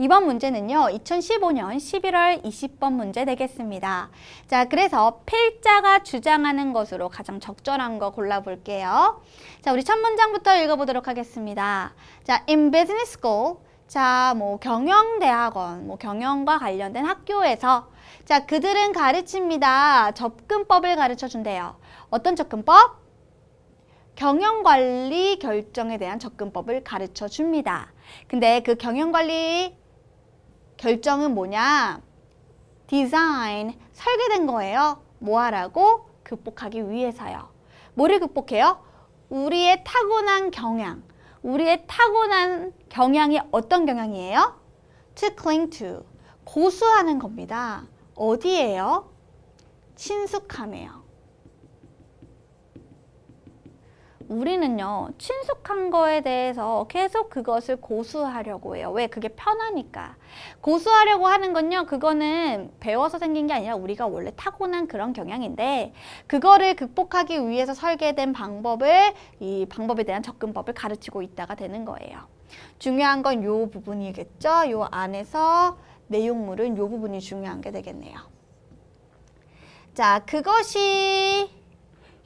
이번 문제는요, 2015년 11월 20번 문제 되겠습니다. 자, 그래서 필자가 주장하는 것으로 가장 적절한 거 골라볼게요. 자, 우리 첫 문장부터 읽어보도록 하겠습니다. 자, in business school. 자, 뭐, 경영대학원, 뭐, 경영과 관련된 학교에서 자, 그들은 가르칩니다. 접근법을 가르쳐 준대요. 어떤 접근법? 경영관리 결정에 대한 접근법을 가르쳐 줍니다. 근데 그 경영관리 결정은 뭐냐? 디자인, 설계된 거예요. 뭐 하라고? 극복하기 위해서요. 뭐를 극복해요? 우리의 타고난 경향. 우리의 타고난 경향이 어떤 경향이에요? To cling to. 고수하는 겁니다. 어디에요? 친숙함이에요. 우리는요, 친숙한 거에 대해서 계속 그것을 고수하려고 해요. 왜? 그게 편하니까. 고수하려고 하는 건요, 그거는 배워서 생긴 게 아니라 우리가 원래 타고난 그런 경향인데, 그거를 극복하기 위해서 설계된 방법을, 이 방법에 대한 접근법을 가르치고 있다가 되는 거예요. 중요한 건 요 부분이겠죠? 요 안에서 내용물은 요 부분이 중요한 게 되겠네요. 자, 그것이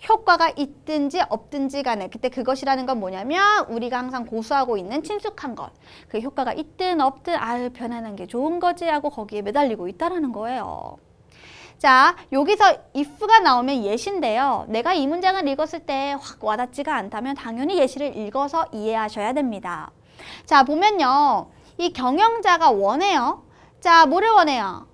효과가 있든지 없든지 간에 그때 그것이라는 건 뭐냐면 우리가 항상 고수하고 있는 친숙한 것. 그 효과가 있든 없든 아유 편안한 게 좋은 거지 하고 거기에 매달리고 있다라는 거예요. 자, 여기서 if가 나오면 예시인데요. 내가 이 문장을 읽었을 때 확 와닿지가 않다면 당연히 예시를 읽어서 이해하셔야 됩니다. 자, 보면요. 이 경영자가 원해요. 자, 뭐를 원해요?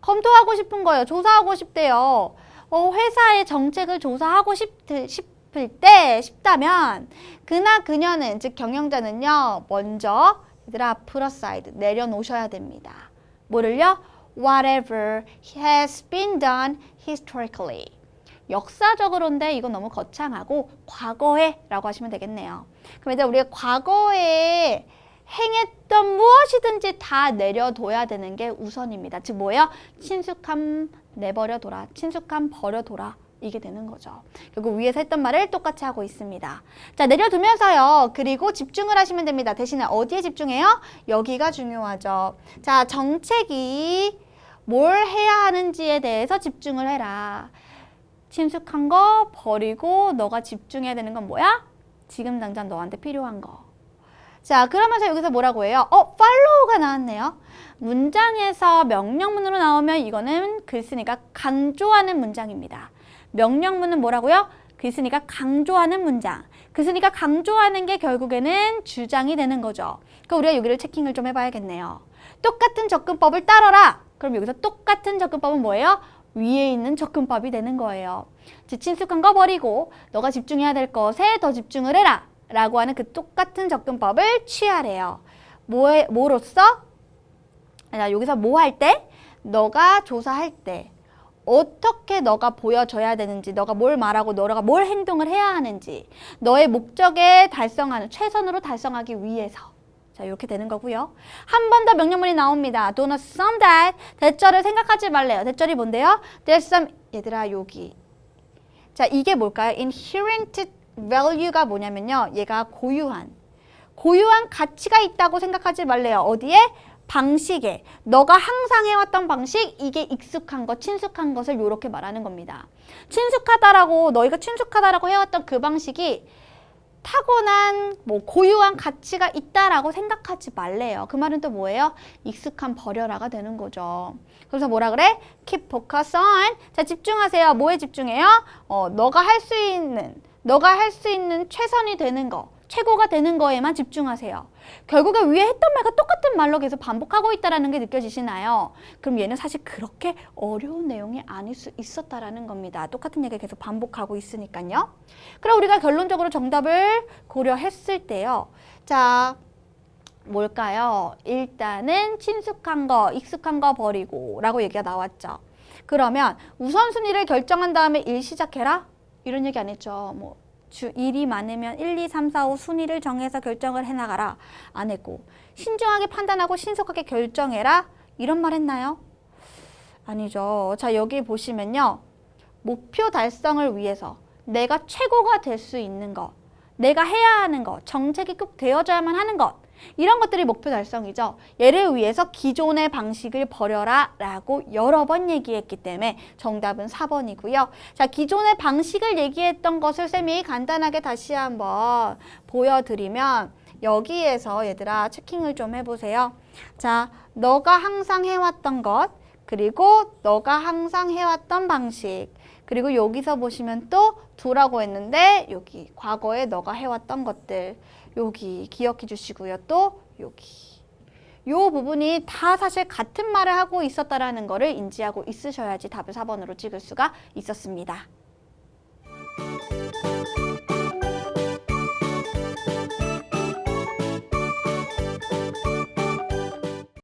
검토하고 싶은 거예요. 조사하고 싶대요. 어, 회사의 정책을 조사하고 싶, 싶을 때, 싶다면, 그나 그녀는, 즉 경영자는요, 먼저, 얘들아, 플러사이드, 내려놓으셔야 됩니다. 뭐를요? Whatever has been done historically. 역사적으로인데 이건 너무 거창하고 과거에 라고 하시면 되겠네요. 그럼 이제 우리가 과거에 행했던 무엇이든지 다 내려둬야 되는 게 우선입니다. 즉 뭐예요? 친숙함 내버려둬라. 친숙함 버려둬라. 이게 되는 거죠. 결국 위에서 했던 말을 똑같이 하고 있습니다. 자, 내려두면서요. 그리고 집중을 하시면 됩니다. 대신에 어디에 집중해요? 여기가 중요하죠. 자, 정책이 뭘 해야 하는지에 대해서 집중을 해라. 친숙한 거 버리고 너가 집중해야 되는 건 뭐야? 지금 당장 너한테 필요한 거. 자, 그러면서 여기서 뭐라고 해요? 어, follow가 나왔네요. 문장에서 명령문으로 나오면 이거는 글쓰니까 강조하는 문장입니다. 명령문은 뭐라고요? 글쓰니까 강조하는 문장. 글쓰니까 강조하는 게 결국에는 주장이 되는 거죠. 그럼 우리가 여기를 체킹을 좀 해봐야겠네요. 똑같은 접근법을 따라라. 그럼 여기서 똑같은 접근법은 뭐예요? 위에 있는 접근법이 되는 거예요. 즉 친숙한 거 버리고 너가 집중해야 될 것에 더 집중을 해라. 라고 하는 그 똑같은 접근법을 취하래요. 뭐에, 뭐로써? 자, 여기서 뭐 할 때? 너가 조사할 때. 어떻게 너가 보여줘야 되는지, 너가 뭘 말하고 너가 뭘 행동을 해야 하는지, 너의 목적에 달성하는, 최선으로 달성하기 위해서. 자, 이렇게 되는 거고요. 한 번 더 명령문이 나옵니다. Do not some that. 대절을 생각하지 말래요. 대절이 뭔데요? There's some, 얘들아, 여기. 자, 이게 뭘까요? Inherent value가 뭐냐면요. 얘가 고유한, 고유한 가치가 있다고 생각하지 말래요. 어디에? 방식에. 너가 항상 해왔던 방식, 이게 익숙한 것, 친숙한 것을 이렇게 말하는 겁니다. 친숙하다라고, 너희가 친숙하다라고 해왔던 그 방식이 타고난 뭐 고유한 가치가 있다라고 생각하지 말래요. 그 말은 또 뭐예요? 익숙한 버려라가 되는 거죠. 그래서 뭐라 그래? Keep focus on. 자, 집중하세요. 뭐에 집중해요? 어, 너가 할 수 있는, 너가 할 수 있는 최선이 되는 거, 최고가 되는 거에만 집중하세요. 결국에 위에 했던 말과 똑같은 말로 계속 반복하고 있다라는 게 느껴지시나요? 그럼 얘는 사실 그렇게 어려운 내용이 아닐 수 있었다라는 겁니다. 똑같은 얘기 계속 반복하고 있으니까요. 그럼 우리가 결론적으로 정답을 고려했을 때요. 자, 뭘까요? 일단은 친숙한 거, 익숙한 거 버리고 라고 얘기가 나왔죠. 그러면 우선순위를 결정한 다음에 일 시작해라? 이런 얘기 안 했죠. 뭐 주 일이 많으면 1, 2, 3, 4, 5 순위를 정해서 결정을 해나가라. 안 했고 신중하게 판단하고 신속하게 결정해라. 이런 말 했나요? 아니죠. 자 여기 보시면요. 목표 달성을 위해서 내가 최고가 될 수 있는 것, 내가 해야 하는 것, 정책이 꼭 되어져야만 하는 것 이런 것들이 목표 달성이죠. 얘를 위해서 기존의 방식을 버려라 라고 여러 번 얘기했기 때문에 정답은 4번이고요. 자, 기존의 방식을 얘기했던 것을 쌤이 간단하게 다시 한번 보여드리면 여기에서 얘들아 체킹을 좀 해보세요. 자, 너가 항상 해왔던 것, 그리고 너가 항상 해왔던 방식, 그리고 여기서 보시면 또 두라고 했는데 여기 과거에 너가 해왔던 것들 여기 기억해 주시고요. 또 여기 요 부분이 다 사실 같은 말을 하고 있었다라는 거를 인지하고 있으셔야지 답을 4번으로 찍을 수가 있었습니다.